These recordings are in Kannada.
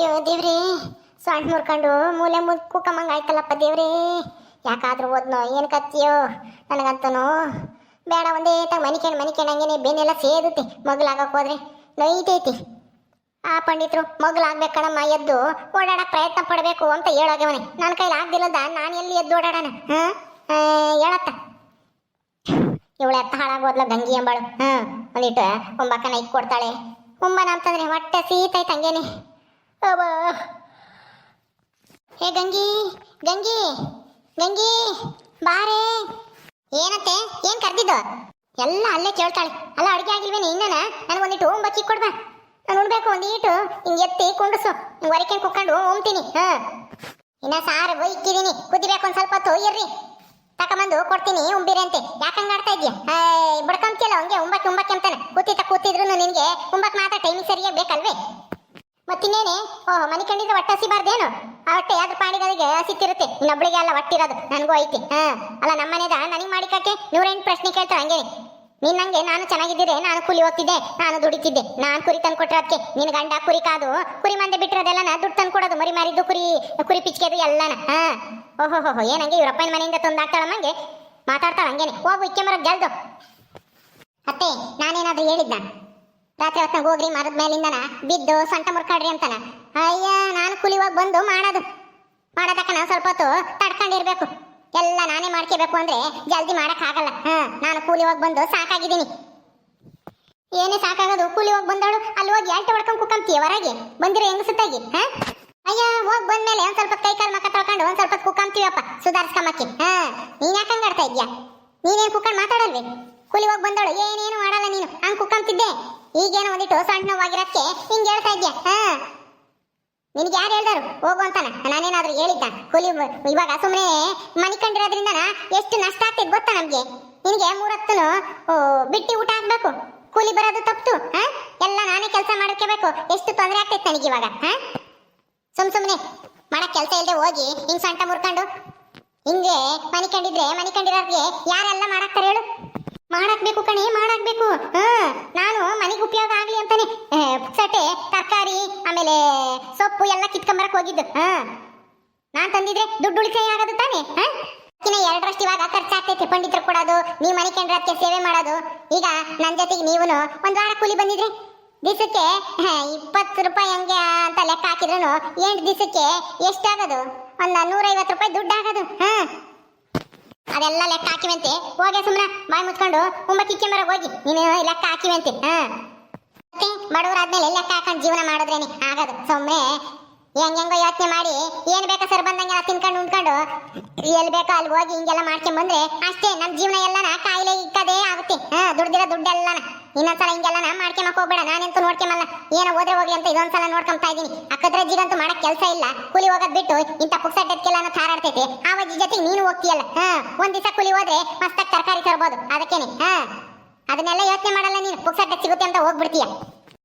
ಅಯ್ಯೋ, ದೇವ್ರಿ. ಸಾಂಟ್ ಮುರ್ಕೊಂಡು ಮೂಲೆ ಮುದ್ ಕೂಕಮ್ಮಂಗೆ ಆಯ್ತಲ್ಲಪ್ಪ ದೇವ್ರಿ. ಯಾಕಾದ್ರೂ ಓದ್ನೋ, ಏನು ಕತ್ತಿಯೋ? ನನಗಂತನು ಬೇಡ, ಒಂದೇ ತ ಮನಿಕೇಣ್ ಮನಿಕೇಣ್ ಹಂಗೇನೆ ಬೆನ್ನೆಲ್ಲ ಸೇದುತ್ತೆ. ಮಗ್ಲಾಗಕ್ಕೆ ಹೋದ್ರೆ ನೈತೈತಿ ಆ ಪಂಡಿತರು, ಮಗ್ಲಾಗ್ಬೇಕು ಕಣಮ್ಮ, ಎದ್ದು ಓಡಾಡಕ್ಕೆ ಪ್ರಯತ್ನ ಪಡಬೇಕು ಅಂತ ಹೇಳೋಗವನೆ ನನ್ನ ಕೈಲಿ ಆಗ್ದಿಲ್ಲದ, ನಾನು ಎಲ್ಲಿ ಎದ್ದು ಓಡಾಡೋಣ? ಹಾ? ಹೇಳತ್ತ. ಇವಳೆ ಎತ್ತ ಹಾಳಾಗೋದ್ಲ ಗಂಗಿ ಎಂಬಳು ಹ್ಮ್ ಒಂದಿಟ್ಟು ಒಂಬಕ್ಕನ ನೈಟ್ ಕೊಡ್ತಾಳೆ ಉಂಬನ ಅಂತಂದ್ರೆ ಹೊಟ್ಟೆ ಸೀತೈತೆ ಹಂಗೇನೆ. ಅವ್ವ. ಹೇ ಗಂಗಿ ಗಂಗಿ ಗಂಗಿ, ಬಾರೆ. ಏನತ್ತೆ, ಏನ್ ಕರ್ದಿದ್ದು? ಎಲ್ಲ ಅಲ್ಲೇ ಕೇಳ್ತಾಳೆ. ಅಲ್ಲ, ಅಡುಗೆ ಆಗಿಲ್ವೇನೆ ಇನ್ನನ? ನನಗೆ ಒಂದಿಟ್ಟು ಬಚ್ಚಿ ಕೊಡ್ಬಾ. ನಾನು ಉಣ್ಬೇಕು ಒಂದೀಟು ಹಿಂಗೆ ಎತ್ತಿ ಕುಂಡ್ಸು. ಹಿಂಗೆ ಹೊರಕೆ ಕುಕ್ಕೊಂಡು ಉಮ್ತೀನಿ ಹಾ. ಇನ್ನ ಸಾರು ಒಯ್ಕಿದೀನಿ ಕುದಿಬೇಕು ಒಂದ್ ಸ್ವಲ್ಪ ಹೊತ್ತು, ಇರ್ರಿ. ತಕೊಂಬಂದು ಕೊಡ್ತೀನಿ ಉಂಬಿರಿ ಅಂತೆ. ಯಾಕಂಗೆ ಆಡ್ತಾ ಇದ್ಯಾ? ಬಿಡ್ಕೊಂತಿಯಲ್ಲ ಹಂಗೆ ಉಂಬಕ್ಕೆ ಉಂಬಕ್ಕೆ ಅಂತಾನೆ. ಕೂತಿತ್ತ ಕೂತಿದ್ರು ನಿನಗೆ ಉಂಬಕ್ಕೆ ಮಾತ್ರ ಟೈಮಿಂಗ್ ಸರಿಯಾಗಿ ಬೇಕಲ್ವೇ? ಮತ್ತಿನ್ನೇನೆ? ಓಹ್, ಮನೆ ಕಂಡಿದ್ರೆ ಹೊಟ್ಟೆ ಹಸಿಬಾರ್ದೇನು ಆ ಹೊಟ್ಟೆ ಯಾವ್ದು ಪಾಣಿಗಳಿಗೆ ಹಸಿತಿರುತ್ತೆ ಇನ್ನೊಬ್ಳಿಗೆ ಅಲ್ಲ ಒಟ್ಟಿರೋದು ನನಗೂ ಐತಿ. ಹಾ, ಅಲ್ಲ, ನಮ್ಮನೆದ ನನಗೆ ಮಾಡಿಕಾಕೆ ನೂರೆಂಟು ಪ್ರಶ್ನೆ ಕೇಳ್ತಾರೆ ಹಂಗೇನೆ. ನೀನ್ ನಂಗೆ ನಾನು ಚೆನ್ನಾಗಿದ್ದಿದ್ರೆ ನಾನು ಕೂಲಿ ಹೋಗ್ತಿದ್ದೆ, ನಾನು ದುಡಿತಿದ್ದೆ. ನಾನು ಕುರಿ ತಂದು ಕೊಟ್ಟಿರೋದಕ್ಕೆ ನಿನ್ ಗಂಡ ಕುರಿ ಕಾದು, ಕುರಿ ಮಂದೆ ಬಿಟ್ಟಿರೋದೆಲ್ಲ ದುಡ್ಡು ತಂದು ಕೊಡೋದು, ಮರಿ ಮಾರಿದ್ದು, ಕುರಿ ಕುರಿ ಪಿಚ್ಕೆದು ಎಲ್ಲನ. ಹಾ. ಓಹೋ ಹೋ ಏನಂಗೆ ಇವ್ರಪ್ಪನ ಮನೆಯಿಂದ ತಂದು ಹಾಕ್ತಾಳಮ್ಮಂಗೆ ಮಾತಾಡ್ತಾಳ ಹಂಗೇನೆ? ಹೋಗು ಇಕ್ಕೆ ಮರ ಜಲ್ದು. ಅತ್ತೆ, ನಾನೇನಾದ್ರೂ ಹೇಳಿದ್ದ ರಾತ್ರಿ ಹೊತ್ನಾಗ ಹೋಗ್ರಿ, ಮರದ ಮೇಲಿಂದನ ಬಿದ್ದು ಸೊಂಟ ಮುರ್ಕಾಡ್ರಿ ಅಂತಾನ. ಅಯ್ಯ, ನಾನು ಕುಲಿವಾಗ ಬಂದು ಮಾಡೋದು. ನಾನು ಸ್ವಲ್ಪ ಹೊತ್ತು ತಡ್ಕೊಂಡಿರ್ಬೇಕು. ಎಲ್ಲ ನಾನೇ ಮಾಡ್ಕೋಬೇಕು ಅಂದ್ರೆ ಜಲ್ದಿ ಮಾಡಕ್ ಆಗಲ್ಲ ಹಾ, ನಾನು ಕೂಲಿವಾಗ ಬಂದು ಸಾಕಾಗಿದ್ದೀನಿ. ಏನೇ ಸಾಕಾಗೋದು ಕೂಲಿ ಹೋಗಿ ಬಂದವಳು ಅಲ್ಲಿ ಹೋಗಿ ಎಲ್ಟ ಹೊಡ್ಕೊಂಡು ಕುಕ್ಕಂತೀಯ ಹೊರಗೆ? ಬಂದಿರೋ ಹೆಂಗಸುತ್ತಾಗಿ, ಹಾ? ಅಯ್ಯ, ಹೋಗಿ ಬಂದ್ಮೇಲೆ ಒಂದ್ ಸ್ವಲ್ಪ ಕೈ ಕಾಲು ಮಕ್ಕ ತೊಳ್ಕೊಂಡು ಒಂದ್ ಸ್ವಲ್ಪ ಕುಕ್ಕಂತೀವಪ್ಪ ಸುಧಾರಿಸ್ಕೊಂಬಕ್ಕೆ ಹಾ, ನೀನ್ ಯಾಕಂಗ್ ಆಡ್ತಾ ಇದ್ಯಾ ನೀನೇನ್ ಕುಕ್ಕಂಡು ಮಾತಾಡಲ್ವಿ? ಕೂಲಿ ಹೋಗಿ ಬಂದವಳು, ಏನೇನು ಮಾಡಲ್ಲ ನೀನು? ಹಂಗ್ ಕುಕ್ಕಂತಿದ್ದೆ ಈಗೇನೋ ಒಂದಿಟ್ಟು ಸಣ್ಣ ನೋವಾಗಿರೋದಕ್ಕೆ ಹಿಂಗೆ ಹೇಳ್ತಾ ಇದ್ಯಾ? ಹಾ. ನಿನಗೆ ಯಾರು ಹೇಳ್ದಾರು? ಹೋಗು ಅಂತಾನ? ನಾನೇನಾದ್ರೂ ಹೇಳಿದ್ದ? ಕೂಲಿ ಇವಾಗ ಸುಮ್ಮನೆ ಮನಿ ಕಂಡಿರೋದ್ರಿಂದ ಎಷ್ಟು ನಷ್ಟ ಆಗ್ತಿದ್ ಗೊತ್ತಾ ನಮ್ಗೆ? ನಿನಗೆ ಮೂರತ್ತನು ಬಿಟ್ಟಿ ಊಟ ಹಾಕ್ಬೇಕು. ಕೂಲಿ ಬರೋದು ತಪ್ಪು, ಹಾ? ಎಲ್ಲ ನಾನೇ ಕೆಲಸ ಮಾಡ್ಕೋಬೇಕು ಎಷ್ಟು ತೊಂದರೆ ಆಗ್ತೈತೆ ನನಗೆ ಇವಾಗ, ಹಾ? ಸುಮ್ ಸುಮ್ನೆ ಮಾಡಕ್ ಕೆಲಸ ಇಲ್ಲದೆ ಹೋಗಿ ಹಿಂಗ್ ಸೊಂಟ ಮುರ್ಕೊಂಡು ಹಿಂಗೆ ಮನಿ ಕಂಡಿದ್ರೆ ಮನಿ ಕಂಡಿರೋರ್ಗೆ ಯಾರೆಲ್ಲ ಮಾಡಾಕ್ತಾರೆ ಹೇಳು? ಮಾಡಾಕ್ಬೇಕು ಕಣೆ, ಮಾಡಾಕ್ಬೇಕು. ಹಾ, ನಾನು ಮನೆಗೆ ಉಪಯೋಗ ಆಗ್ಲಿ ಅಂತಾನೆ. ಸಟೆ, ತರಕಾರಿ, ಆಮೇಲೆ ಸೊಪ್ಪು ಎಲ್ಲ ಕಿತ್ಕೊಂಬರಕ್ ಹೋಗಿದ್ದು. ಹಾ. ನಾನ್ ತಂದಿದ್ರೆ ದುಡ್ಡು ಉಳಿತಾಯ ಆಗೋದು ತಾನೆ? ಅಕ್ಕಿನ ಎರಡರಷ್ಟು ಇವಾಗ ಖರ್ಚಾಗ್ತೈತೆ, ಪಂಡಿತರು ಕೊಡೋದು, ನೀವು ಮನೆ ಕಂಡ್ರಕ್ಕೆ ಸೇವೆ ಮಾಡೋದು. ಈಗ ನನ್ನ ಜೊತೆಗೆ ನೀವು ಒಂದು ವಾರ ಕೂಲಿ ಬಂದಿದ್ರೆ? ದಿವಸಕ್ಕೆ ಇಪ್ಪತ್ತು ರೂಪಾಯಿ ಹಂಗೆ ಅಂತ ಲೆಕ್ಕ ಹಾಕಿದ್ರು ಎಂಟು ದಿವಸಕ್ಕೆ ಎಷ್ಟಾಗೋದು? ಒಂದು ನೂರೈವತ್ತು ರೂಪಾಯಿ ದುಡ್ಡು ಆಗೋದು ಹಾ. ಅದೆಲ್ಲ ಲೆಕ್ಕ ಹಾಕಿವಂತೆ. ಹೋಗಿ ಸುಮ್ಮನೆ ಬಾಯಿ ಮುಚ್ಕೊಂಡು, ಉಂಬ ಕಿಕ್ಕೆ ಮರ ಹೋಗಿ. ನೀನು ಲೆಕ್ಕ ಹಾಕಿವಂತೆ. ಹಾ. ಬಡವರಾದ್ಮೇಲೆ ಲೆಕ್ಕ ಹಾಕೊಂಡು ಜೀವನ ಮಾಡಿದ್ರೇನೆ? ಆಗದು ಸುಮ್ಮನೆ ಹೆಂಗ್ ಹೆಂಗೋ ಯೋಚನೆ ಮಾಡಿ, ಏನ್ ಬೇಕಾ ಸರ್ ಬಂದಂಗೆಲ್ಲ ತಿನ್ಕೊಂಡು ಉಂಡ್ಕೊಂಡು ಎಲ್ಲಿ ಬೇಕೋ ಅಲ್ಲಿ ಹೋಗಿ ಹಿಂಗೆಲ್ಲ ಮಾಡ್ಕೊಂಡ್ ಬಂದ್ರೆ ಅಷ್ಟೇ ನಮ್ಮ ಜೀವನ ಎಲ್ಲನ ಕಾಯಿಲೆ ಇಕ್ಕದೇ ಆಗುತ್ತೆ. ಹಾ, ದುಡ್ದಿರೋ ದುಡ್ಡೆಲ್ಲನ. ಇನ್ನೊಂದ್ಸಲ ಹಿಂಗೆಲ್ಲನ ಮಾಡ್ಕೊಂಬಕ್ ಹೋಗ್ಬೇಡ, ನಾನೆಂತೂ ನೋಡ್ಕೊಂಬಲ್ಲ ಏನೋ ಹೋದ್ರೆ ಹೋಗ್ಲಿ ಅಂತ ಇದೊಂದ್ಸಲ ನೋಡ್ಕೊಂತಾ ಇದೀನಿ ಅಕ್ಕದ್ರಜ್ಜಿಗಂತೂ ಮಾಡಕ್ ಕೆಲಸ ಇಲ್ಲ. ಕೂಲಿ ಹೋಗೋದ್ ಬಿಟ್ಟು ಇಂಥ ಪುಕ್ಸಟ್ಟೆಲ್ಲ ತಾರಾಡ್ತೈತೆ ಆ ಅಜ್ಜಿ ಜೊತೆಗೆ ನೀನು ಹೋಗ್ತೀಯಲ್ಲ, ಹಾ? ಒಂದ್ ದಿವಸ ಕೂಲಿ ಹೋದ್ರೆ ಮಸ್ತಾಗಿ ತರಕಾರಿ ತರ್ಬೋದು. ಅದಕ್ಕೇನೆ, ಹಾ? ಅದನ್ನೆಲ್ಲ ಯೋಚನೆ ಮಾಡಲ್ಲ ನೀನು. ಪುಕ್ಸಟ್ಟೆ ಸಿಗುತ್ತೆ ಅಂತ ಹೋಗ್ಬಿಡ್ತೀಯ.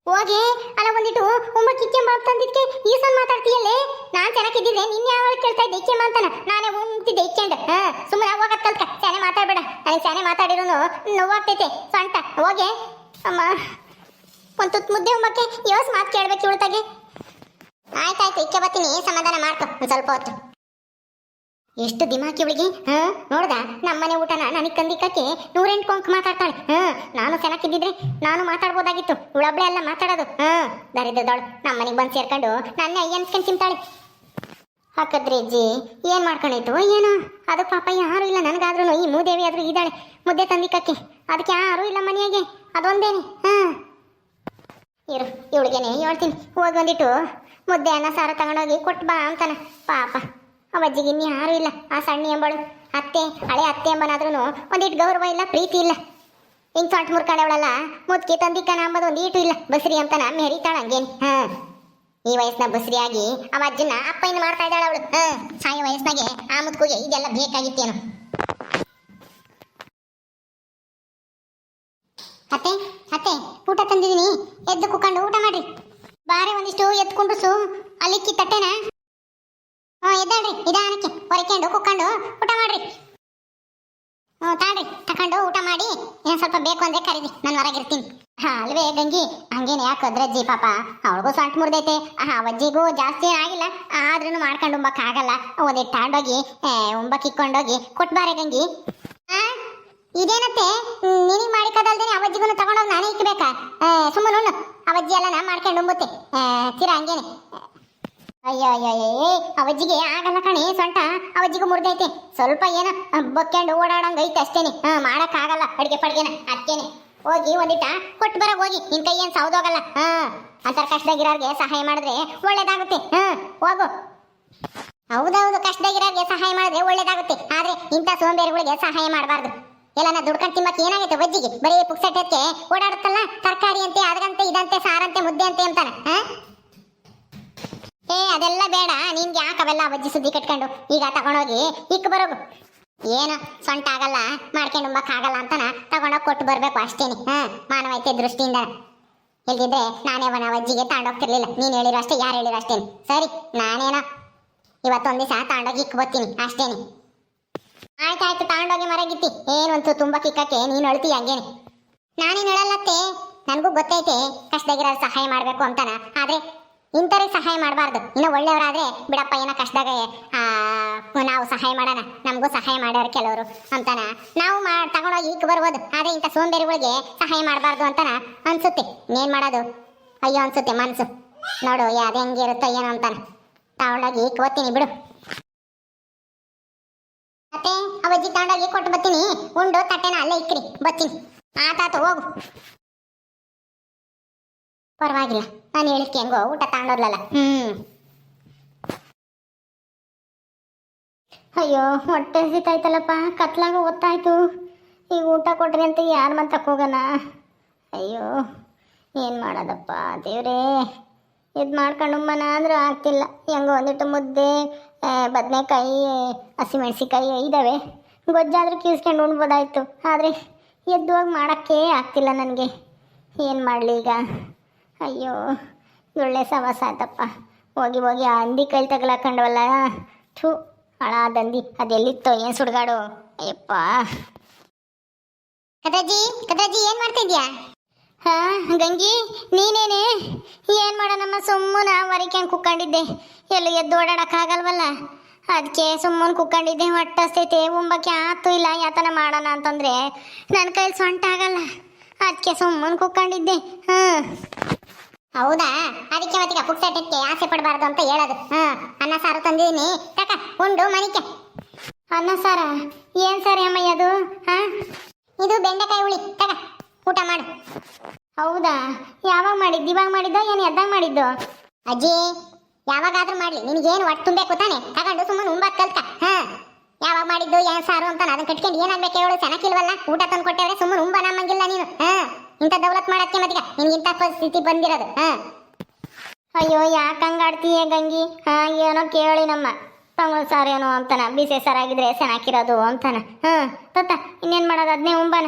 ಹೋಗಿ, ಅಲ್ಲ ಒಂದಿಟ್ಟು ಉಮ್ಮ ಕಿಕ್ಕೆಂಬ ತಂದಿದ್ಕೆ ಈ ಸಲ ಮಾತಾಡ್ತೀಯಲ್ಲೇ? ನಾನ್ ಚೆನ್ನಾಗಿದ್ದಿದ್ದೆ ನಿನ್ನೆ ಯಾವಾಗ ಕೇಳ್ತಾ ಇದ್ದೆ ಇಕ್ಕೆಂಬ ಅಂತಾನ ನಾನೇ ಉಂಟಿದ್ದೆ ಇಕ್ಕೆಂಡ್ ಹಾ? ಸುಮ್ಮನೆ ಹೋಗತ್ ಕಲ್ಕ ಮಾತಾಡ್ಬೇಡ ನನಗೆ ಶಾನೆ ಮಾತಾಡಿರೋನು ನೋವಾಗ್ತೈತೆ ಸೊಂಟ ಹೋಗೆ. ಅಮ್ಮ, ಒಂದು ತುತ್ತು ಮುದ್ದೆ ಉಂಬಕ್ಕೆ ಯೋಸ್ ಮಾತು ಕೇಳ್ಬೇಕು ಇವಳ್ತಾಗೆ ಆಯ್ತಾಯ್ತು, ಇಕ್ಕೆ ಬರ್ತೀನಿ, ಸಮಾಧಾನ ಮಾಡ್ಕೊ, ಒಂದು ಸ್ವಲ್ಪ ಹೊತ್ತು. ಎಷ್ಟು ದಿಮಾಕಿ ಇವಳಿಗೆ, ಹಾ? ನೋಡ್ದ? ನಮ್ಮನೆ ಊಟನ ನನಗೆ ಕಂದಿಕ್ಕಕ್ಕೆ ನೂರೆಂಟು ಕೊಂಕ್ ಮಾತಾಡ್ತಾಳೆ, ಹಾ? ನಾನು ಚೆನ್ನಾಗಿದ್ದಿದ್ರೆ ನಾನು ಮಾತಾಡ್ಬೋದಾಗಿತ್ತು. ಇವಳೊಬ್ಳೆ ಎಲ್ಲ ಮಾತಾಡೋದು, ಹಾ? ದರಿದ್ರದವಳು, ನಮ್ಮನೆಗೆ ಬಂದು ಸೇರ್ಕೊಂಡು ನನ್ನ ಅಯ್ಯನ್ಸ್ಕೊಂಡು ತಿಂತಾಳೆ. ಹಾಕದ್ರಿ ಅಜ್ಜಿ, ಏನ್ ಮಾಡ್ಕೊಂಡಿತ್ತು ಏನೋ? ಅದು ಪಾಪ ಯಾರು ಇಲ್ಲ ನನಗಾದ್ರೂ ಈ ಮೂದೇವಿ ಆದ್ರೂ ಇದ್ದಾಳೆ. ಮುದ್ದೆ ತಂದಿಕ್ಕಕ್ಕೆ. ಅದಕ್ಕೆ ಯಾರು ಇಲ್ಲ ಮನೆಯಾಗೆ. ಅದೊಂದೇನೆ, ಹಾಂ. ಇರು, ಇವಳಿಗೇನೆ ಹೇಳ್ತೀನಿ. ಹೋಗಿ ಬಂದಿಟ್ಟು ಮುದ್ದೆ ಅನ್ನ ಸಾರ ತಗೊಂಡೋಗಿ ಕೊಟ್ಟು ಬಾ ಅಂತಾನ. ಪಾಪ ಅವಜ್ಜಿಗೆ ಇನ್ನು ಯಾರು ಇಲ್ಲ. ಆ ಸಣ್ಣ ಎಂಬಳು, ಅತ್ತೆ, ಹಳೆ ಅತ್ತೆ ಎಂಬನಾದ್ರೂ ಒಂದಿಟ್ಟು ಗೌರವ ಇಲ್ಲ, ಪ್ರೀತಿ ಇಲ್ಲ. ಹಿಂಗೆ ಸೊಂಟ ಮುರ್ಕೊಂಡವಳಲ್ಲ, ಮುದ್ಕಿ ಅಂಬದು ಒಂದು ಈಟು ಇಲ್ಲ. ಬಸ್ರಿ ಅಂತಾನ, ಮೆರಿತಾಳ ಹಂಗೇನು, ಹಾ. ಈ ವಯಸ್ಸಿನ ಬಸ್ರಿಯಾಗಿ ಅವ ಅಜ್ಜನ ಅಪ್ಪ ಇನ್ನು ಮಾಡ್ತಾ ಇದ್ದಾಳ ಅವಳು. ಸಾಯೋ ವಯಸ್ಸಿನಾಗೆ ಆ ಮುದ್ಕುಗೆ ಇದೆಲ್ಲ ಬೇಕಾಗಿತ್ತೇನು. ಅತ್ತೆ ಅತ್ತೆ, ಊಟ ತಂದಿದ್ದೀನಿ. ಎದ್ದು ಕುಕೊಂಡು ಊಟ ಮಾಡ್ರಿ. ಬಾರೆ ಒಂದಿಷ್ಟು ಎತ್ಕೊಂಡು ಸು ಅಲ್ಲಿಕ್ಕಿ ತಟ್ಟೆನ? ಹ್ಞೂ ಎದ್ದಾಳ್ರಿ. ನಿಧಾನಕ್ಕೆ ಹೊರಕೊಂಡು ಕುಕ್ಕೊಂಡು ಊಟ ಮಾಡ್ರಿ. ಹ್ಞೂ ತಾಳ್ರಿ. ತಕೊಂಡು ಊಟ ಮಾಡಿ. ಇನ್ನೊಂದು ಸ್ವಲ್ಪ ಬೇಕು ಅಂದ್ರೆ ಕರೀರಿ. ನಾನು ಹೊರಗಿರ್ತೀನಿ. ಹಾ ಅಲ್ವೇ ಗಂಗಿ, ಹಂಗೇನೆ ಯಾಕೆ ಅದ್ರಜ್ಜಿ ಪಾಪ? ಅವಳಿಗೂ ಸೊಂಟ ಮುರಿದೈತೆ. ಆ ಅಜ್ಜಿಗೂ ಜಾಸ್ತಿ ಆಗಿಲ್ಲ. ಆದ್ರೂ ಮಾಡ್ಕೊಂಡು ಉಂಬಕ್ ಆಗಲ್ಲ. ಒಂದಿಟ್ಟು ತಾಂಡೋಗಿ ಉಂಬಕ್ ಇಕ್ಕೊಂಡೋಗಿ ಕೊಟ್ಬಾರೆ ಗಂಗಿ. ಇದೇನತ್ತೆ? ನಿನಗೆ ಮಾಡಿಕದಲ್ದೇನೆ ಅವಜ್ಜಿಗೂ ತಗೊಂಡೋಗಿ ನಾನೇ ಇಕ್ಬೇಕಾ ಸುಮ್ಮನೆ ಉಣ್ಣು. ಅವಜ್ಜಿ ಎಲ್ಲ ನಾ ಮಾಡ್ಕೊಂಡು ಉಂಬುತ್ತೆ. ತೀರಾ ಹಂಗೇನೆ. ಅಯ್ಯೋ ಅಯ್ಯೋ ಏ, ಅವಜ್ಜಿಗೆ ಆಗಲ್ಲ ಕಣೆ, ಸೊಂಟ. ಅವಜ್ಜಿಗೂ ಮುರಿದೈತೆ. ಸ್ವಲ್ಪ ಏನೋ ಬಕ್ಕೊಂಡು ಓಡಾಡೋಂಗೈತೆ ಅಷ್ಟೇನೆ. ಹಾಂ, ಮಾಡೋಕ್ಕಾಗಲ್ಲ. ಅಡಿಗೆ ಪಡ್ಗೆನ ಅದಕ್ಕೇನೆ ಹೋಗಿ ಒಂದಿಟ ಕೊಟ್ಟು ಬರ ಹೋಗಿ. ನಿನ್ ಕೈ ಏನ್ ಸೌದೋಗಲ್ಲ ಹಾ. ಅಂತ ಕಷ್ಟದಾಗಿರೋರ್ಗೆ ಸಹಾಯ ಮಾಡಿದ್ರೆ ಒಳ್ಳೇದಾಗುತ್ತೆ. ಹಾ, ಹೋಗು. ಹೌದೌದು ಕಷ್ಟದಾಗಿರೋರ್ಗೆ ಸಹಾಯ ಮಾಡಿದ್ರೆ ಒಳ್ಳೇದಾಗುತ್ತೆ. ಆದ್ರೆ ಇಂಥ ಸೋಂಬೇರಿಗಳಿಗೆ ಸಹಾಯ ಮಾಡಬಾರ್ದು. ಎಲ್ಲನ ದುಡ್ಕೊಂಡು ತಿಮ್ಮಕ್ಕೆ ಏನಾಗುತ್ತೆ ಬಜ್ಜಿಗೆ ಬರೀ ಪುಕ್ಸಟ್ಟಕ್ಕೆ ಓಡಾಡುತ್ತಲ್ಲ? ತರಕಾರಿ ಅಂತೆ, ಅದ್ರಂತೆ, ಇದಂತೆ, ಸಾರಂತೆ, ಮುದ್ದೆ ಅಂತೆ ಅಂತಾನೆ. ಹಾ? ಏ, ಅದೆಲ್ಲ ಬೇಡ. ನಿನ್ಗೆ ಯಾಕವೆಲ್ಲ ಬಜ್ಜಿ ಸುದ್ದಿ ಕಟ್ಕೊಂಡು? ಈಗ ತಗೊಂಡೋಗಿ ಇಕ್ಕ ಬರೋಗು. ಏನು ಸೊಂಟ ಆಗಲ್ಲ, ಮಾಡ್ಕೊಂಡು ಆಗಲ್ಲ ಅಂತನ ತಗೊಂಡೋಗಿ ಕೊಟ್ಟು ಬರಬೇಕು ಅಷ್ಟೇನೆ. ಹಾ ಮಾನವೈತೆ ದೃಷ್ಟಿಯಿಂದ. ಇಲ್ದಿದ್ರೆ ನಾನೇ ಅವನ ಅಜ್ಜಿಗೆ ತಾಂಡೋಗ್ತಿರ್ಲಿಲ್ಲ. ನೀನು ಹೇಳಿರೋ ಅಷ್ಟೇ, ಯಾರು ಹೇಳಿರೋ ಅಷ್ಟೇನು. ಸರಿ, ನಾನೇನೋ ಇವತ್ತೊಂದು ದಿವಸ ತಾಂಡೋಗಿ ಇಕ್ ಬರ್ತೀನಿ, ಅಷ್ಟೇನೆ. ಆಯ್ತಾಯ್ತು ತಗೊಂಡೋಗಿ ಮರಗಿತ್ತಿ ಏನಂತೂ ತುಂಬಾ ಕಿಕ್ಕಕ್ಕೆ ನೀನು ಅಳ್ತಿ ಹಂಗೇನೆ. ನಾನೇನು ಹೇಳಲ್ಲತ್ತೆ? ನನಗೂ ಗೊತ್ತೈತೆ ಕಷ್ಟದಾಗಿರೋ ಸಹಾಯ ಮಾಡಬೇಕು ಅಂತಾನ. ಆದ್ರೆ ಇಂಥವ್ರಿಗೆ ಸಹಾಯ ಮಾಡಬಾರ್ದು. ಇನ್ನು ಒಳ್ಳೆಯವರಾದ್ರೆ, ಬಿಡಪ್ಪ, ಏನೋ ಕಷ್ಟದಾಗ ನಾವು ಸಹಾಯ ಮಾಡೋಣ, ನಮಗೂ ಸಹಾಯ ಮಾಡ್ಯಾರ ಕೆಲವರು ಅಂತಾನ. ನಾವು ಮಾ, ತಗೊಂಡೋಗಿ ಈಗ ಬರ್ಬೋದು. ಆದರೆ ಇಂಥ ಸೋಂಬೇರಿಗಳಿಗೆ ಸಹಾಯ ಮಾಡಬಾರ್ದು ಅಂತಾನ ಅನ್ಸುತ್ತೆ. ಏನು ಮಾಡೋದು? ಅಯ್ಯೋ, ಅನ್ಸುತ್ತೆ ಮನಸ್ಸು ನೋಡು ಅದು ಹೆಂಗಿರುತ್ತೋ ಏನೋ ಅಂತಾನೆ. ತಗೊಂಡೋಗಿ ಈಗ ಓದ್ತೀನಿ, ಬಿಡು. ಮತ್ತೆ ಅವಜ್ಜಿ ತಗೊಂಡೋಗಿ ಕೊಟ್ಟು ಬರ್ತೀನಿ. ಉಂಡು, ತಟ್ಟೆನ ಅಲ್ಲೇ ಇಕ್ಕಿರಿ ಬರ್ತೀನಿ. ಆತಾತು ಹೋಗು. ಪರವಾಗಿಲ್ಲ. ನಾನು ಹೇಳಿಕ್ಕೆ ಹೆಂಗೋ ಊಟ ತಗೊಂಡೋದ್ಲಲ್ಲ ಹ್ಮ್. ಅಯ್ಯೋ ಹೊಟ್ಟೆ ಸಿತಾಯ್ತಲ್ಲಪ್ಪ ಕತ್ಲಾಗ ಗೊತ್ತಾಯ್ತು ಈಗ ಊಟ ಕೊಟ್ರಿ ಅಂತ ಯಾರ ಮಂತಕ್ಕೆ ಹೋಗೋಣ ಅಯ್ಯೋ ಏನು ಮಾಡೋದಪ್ಪ ದೇವ್ರೇ. ಇದು ಮಾಡ್ಕೊಂಡು ಮನ ಅಂದ್ರೆ ಆಗ್ತಿಲ್ಲ. ಹೆಂಗೋ ಒಂದಿಟ್ಟು ಮುದ್ದೆ ಬದನೆಕಾಯಿ ಹಸಿಮೆಣ್ಸಿಕಾಯಿ ಇದ್ದಾವೆ ಗೊಜ್ಜಾದ್ರೂ ಕೀಸ್ಕೊಂಡು ಉಣ್ಬೋದಾಯ್ತು. ಆದರೆ ಎದ್ದು ಹೋಗಿ ಮಾಡೋಕ್ಕೆ ಆಗ್ತಿಲ್ಲ ನನಗೆ. ಏನು ಮಾಡಲಿ ಈಗ? ಅಯ್ಯೋ ಒಳ್ಳೆ ಸವಾಸ ಆಯ್ತಪ್ಪ ಹೋಗಿ ಹೋಗಿ ಆ ಹಂದಿ ಕೈಲಿ ತಗೊಳಕಂಡವಲ್ಲ ಥೂ ಹಳಾದಂದಿ ಅದೆಲ್ಲಿತ್ತೋ ಏನು ಸುಡ್ಗಾಡು? ಅಯ್ಯಪ್ಪ. ಕದಾಜಿ ಕದಾಜಿ ಏನು ಮಾಡ್ತಿದ್ಯಾ ಹಾ ಗಂಗಿ ನೀನೇನೆ? ಏನು ಮಾಡೋಣಮ್ಮ ಸುಮ್ಮನ ವರಿಕ್ಯಾಂಡ್ ಕುಕ್ಕೊಂಡಿದ್ದೆ. ಎಲ್ಲ ಎದ್ದು ಓಡಾಡೋಕ್ಕಾಗಲ್ವಲ್ಲ? ಅದಕ್ಕೆ ಸುಮ್ಮನೆ ಕುಕ್ಕೊಂಡಿದ್ದೆ ಹೊಟ್ಟಸ್ತೈತೆ ಉಂಬಕ್ಕೆ ಆತು ಇಲ್ಲ ಯಾತನ ಮಾಡೋಣ ಅಂತಂದ್ರೆ ನನ್ನ ಕೈಲಿ ಸೊಂಟ ಆಗಲ್ಲ ಅದಕ್ಕೆ ಸುಮ್ಮನೆ ಕುಕ್ಕೊಂಡಿದ್ದೆ ಹಾಂ ಹೌದಾ? ಅದಕ್ಕೆ ಮತ್ತೀಗ ಪುಕ್ಸಟ್ಟಕ್ಕೆ ಆಸೆ ಪಡಬಾರ್ದು ಅಂತ ಹೇಳೋದು. ಹಾ, ಅನ್ನ ಸಾರು ತಂದಿದ್ದೀನಿ. ಕಕ್ಕ ಉಂಡು ಮನಿಕೆ ಅನ್ನ ಸಾರ? ಏನು ಸಾರಿ ಅಮ್ಮಯ್ಯ ಅದು? ಹಾಂ? ಇದು ಬೆಂಡೆಕಾಯಿ ಹುಳಿ. ತಗ ಊಟ ಮಾಡು. ಹೌದಾ? ಯಾವಾಗ ಮಾಡಿದ್ದು? ಇವಾಗ ಮಾಡಿದ್ದು, ಏನು ಎದ್ದಾಗ ಮಾಡಿದ್ದು? ಅಜ್ಜಿ, ಯಾವಾಗಾದ್ರೂ ಮಾಡ್ಲಿ. ನಿನಗೇನು ಒಟ್ಟು ತುಂಬಬೇಕು ತಾನೆ? ತಗೊಂಡು ಸುಮ್ಮನೆ ಉಂಬಾ ಕಲ್ತ ಹಾಂ? ಯಾವಾಗ ಮಾಡಿದ್ದು, ಏನು ಸಾರು ಅಂತ ಅದನ್ನ ಕಟ್ಕೊಂಡು ಏನಾಗಬೇಕು ಹೇಳು. ಚೆನ್ನಾಗಿಲ್ವಲ್ಲ ಊಟ ತಂದು ಕೊಟ್ಟವ್ರೆ ಸುಮ್ಮನೆ ಉಂಬ ನಮ್ಮಂಗಿಲ್ಲ ನೀನು. ಹಾ? ಇಂಥ ದೌಲತ್ ಮಾಡಕ್ಕೆ ಮತ್ತೀಗ ನಿನ್ಗೆ ಇಂಥ ಪರಿಸ್ಥಿತಿ ಬಂದಿರೋದು, ಹಾ? ಅಯ್ಯೋ, ಯಾಕೆ ಹಂಗಾಡ್ತೀಯ ಗಂಗಿ? ಹಾ, ಏನೋ ಕೇಳಿ ನಮ್ಮ ತಂಗಳು ಸಾರ್ ಏನೋ ಅಂತಾನ ಬಿಸಿ ಸಾರಾಗಿದ್ರೆ ಹಾಕಿರೋದು ಅಂತಾನ, ಹಾ? ತತ್ತ, ಇನ್ನೇನ್ ಮಾಡೋದು ಅದನ್ನೇ ಉಂಬಾನ.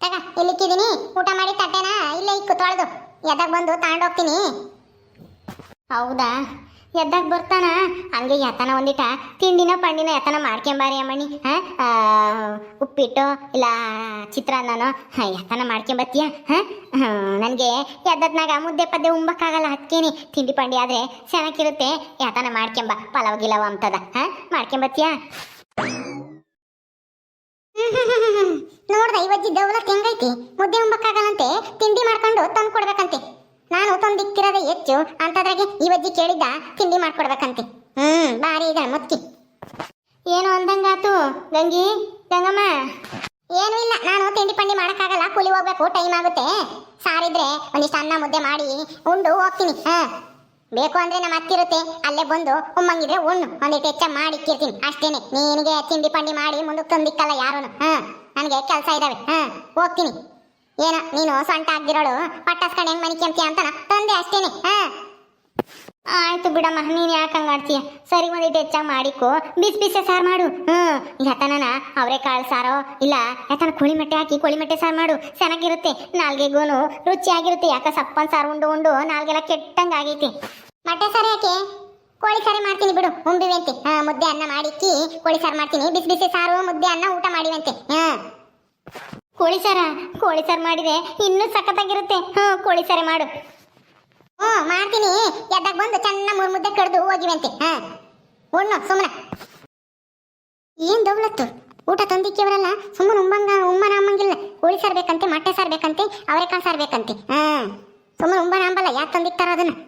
ತಗ, ಇಲ್ಲಿಕ್ಕಿದೀನಿ, ಊಟ ಮಾಡಿ ತಟ್ಟೆನಾ? ಇಲ್ಲೇ ಇಕ್ಕು, ತೊಳೆದು. ಎದಾಗ ಬಂದು ತಗೊಂಡೋಗ್ತೀನಿ ಹೌದಾ? ಎದ್ದಾಗ ಬರ್ತಾನ? ಹಂಗೆ ಯತನ ಒಂದಿಟ. ತಿಂಡಿನ ಪಂಡಿನ ಯತನ ಮಾಡ್ಕೊಂಬಾರಿ ಅಮ್ಮಣಿ, ಹಾ? ಉಪ್ಪಿಟ್ಟು, ಇಲ್ಲ, ಚಿತ್ರಾನ್ನನೋ ಯತನ ಮಾಡ್ಕೊಂಬತ್ತೀಯ, ಹಾ? ನನಗೆ ಎದ್ದದ್ನಾಗ ಮುದ್ದೆ ಪದ್ದೆ ಉಂಬಕ್ಕಾಗಲ್ಲ ಹತ್ಕೇನಿ. ತಿಂಡಿ ಪಂಡಿ ಆದರೆ ಚೆನ್ನಾಗಿರುತ್ತೆ. ಯತನ ಮಾಡ್ಕೊಂಬ. ಪಲಾವ್ ಗಿಲಾವ ಅಂತದ ಹಾ? ಮಾಡ್ಕೊಂಬತ್ತೀಯ? ನೋಡ್ದ ಇವಜ್ಜಿ ದೌಲತ್ ಹೆಂಗೈತಿ ಮುದ್ದೆ ಉಂಬಕ್ಕಾಗಲ್ಲಂತೆ. ತಿಂಡಿ ಮಾಡ್ಕೊಂಡು ತಂದು ಕೊಡ್ಬೇಕಂತೆ ನಾನು ತಂದಿಕ್ತಿರೋದೇ ಹೆಚ್ಚು ಅಂತದ್ರಾಗೆ ಇವಜ್ಜಿ ಕೇಳಿದ್ದ ತಿಂಡಿ ಮಾಡ್ಕೊಡ್ಬೇಕಂತೆ. ಹ್ಮ್ ಬಾರಿ ಇದೆ ಮುತ್ತಿ ಏನು ಅಂದಂಗಾತು ಗಂಗಿ ಗಂಗಮ್ಮ? ಏನು ಇಲ್ಲ ನಾನು ತಿಂಡಿ ಪಂಡಿ ಮಾಡಕ್ಕಾಗಲ್ಲ ಕೂಲಿ ಹೋಗ್ಬೇಕು ಟೈಮ್ ಆಗುತ್ತೆ. ಸಾರಿದ್ರೆ ಒಂದಿಷ್ಟು ಅನ್ನ ಮುದ್ದೆ ಮಾಡಿ ಉಂಡು ಹೋಗ್ತೀನಿ. ಹಾ. ಬೇಕು ಅಂದ್ರೆ ನಮ್ಮ ಅತ್ತಿರುತ್ತೆ ಅಲ್ಲೇ ಬಂದು ಉಮ್ಮಂಗಿದ್ರೆ ಉಣ್ಣು. ಒಂದಿಟ್ಟು ಹೆಚ್ಚ ಮಾಡಿ ಇಕ್ಕಿರ್ತೀನಿ. ಅಷ್ಟೇನೆ. ನಿನಗೆ ತಿಂಡಿ ಪಂಡಿ ಮಾಡಿ ಮುಂದಕ್ಕೆ ತಂದಿಕ್ಕಲ್ಲ ಯಾರು ಹಾ. ನನಗೆ ಕೆಲಸ ಇದಾವೆ. ಹಾ. ಹೋಗ್ತೀನಿ. ಏನ, ನೀನು ಸೊಂಟ ಆಗಿರೋಳು ಪಟ್ಟಸ್ಕೊಂಡು ಹೆಂಗ್ ಮನಿಕ್ಯಂತೀಯ ಅಂತ ತಂದೆ ಅಷ್ಟೇನೆ, ಹಾ? ಆಯ್ತು ಬಿಡಮ್ಮ, ನೀನು ಯಾಕೆ ಹಂಗಾಡ್ತೀಯ ಸರಿ ಒಂದಿಟ್ಟು ಹೆಚ್ಚಾಗಿ ಮಾಡಿಕೊ. ಬಿಸಿ ಬಿಸಿ ಸಾರು ಮಾಡು, ಹ್ಮ್. ಯತನನ ಅವರೆಕಾಳು ಸಾರೋ? ಇಲ್ಲ ಯತನ ಕೋಳಿ ಮೊಟ್ಟೆ ಹಾಕಿ ಕೋಳಿ ಮೊಟ್ಟೆ ಸಾರು ಮಾಡು. ಚೆನ್ನಾಗಿರುತ್ತೆ, ನಾಲ್ಗೆಗೂನು ರುಚಿಯಾಗಿರುತ್ತೆ. ಯಾಕ ಸಪ್ಪನ್ ಸಾರು ಉಂಡು ಉಂಡು, ನಾಲ್ಗೆಲ್ಲ ಕೆಟ್ಟಂಗ ಆಗೈತಿ. ಮೊಟ್ಟೆ ಸಾರು ಯಾಕೆ? ಕೋಳಿ ಸಾರು ಮಾಡ್ತೀನಿ ಬಿಡು ಉಂಬಿವಂತೆ ಹಾ, ಮುದ್ದೆ ಅನ್ನ ಮಾಡಿಕ್ಕಿ ಕೋಳಿ ಸಾರು ಮಾಡ್ತೀನಿ. ಬಿಸಿ ಬಿಸಿ ಸಾರು, ಮುದ್ದೆ ಅನ್ನ ಊಟ ಮಾಡಿವಂತೆ, ಹಾ. ಕೋಳಿ ಸಾರ, ಕೋಳಿ ಸಾರು ಮಾಡಿದೆ ಇನ್ನೂ ಸಖತ್ತಾಗಿರುತ್ತೆ. ಹ್ಞೂ, ಕೋಳಿ ಸಾರೇ ಮಾಡು. ಹ್ಞೂ, ಮಾಡ್ತೀನಿ. ಎದ್ದಾಗ ಬಂದು ಚೆನ್ನ ಮೂರು ಮುದ್ದೆ ಕಡ್ದು ಹೋಗಿವಂತೆ. ಹಾ. ಉಣ್ಣು ಸುಮ್ಮನೆ ಏನ್ ದೌಲತ್ತು? ಊಟ ತಂದಿಕ್ಕಿಯವರಲ್ಲ ಸುಮ್ಮನೆ ಉಂಬಂಗ ಉಮ್ಮನ ಅಮ್ಮಂಗಿಲ್ಲ ಕೋಳಿ ಸಾರು ಬೇಕಂತೆ, ಮೊಟ್ಟೆ ಸಾರು ಬೇಕಂತೆ, ಅವರೆಕಾಳು ಸಾರು ಬೇಕಂತೆ. ಹಾ. ಸುಮ್ಮನೆ ಉಂಬನ ಅಂಬಲ್ಲ ಯಾಕೆ ತಂದಿಕ್ತಾರ ಅದನ್ನ.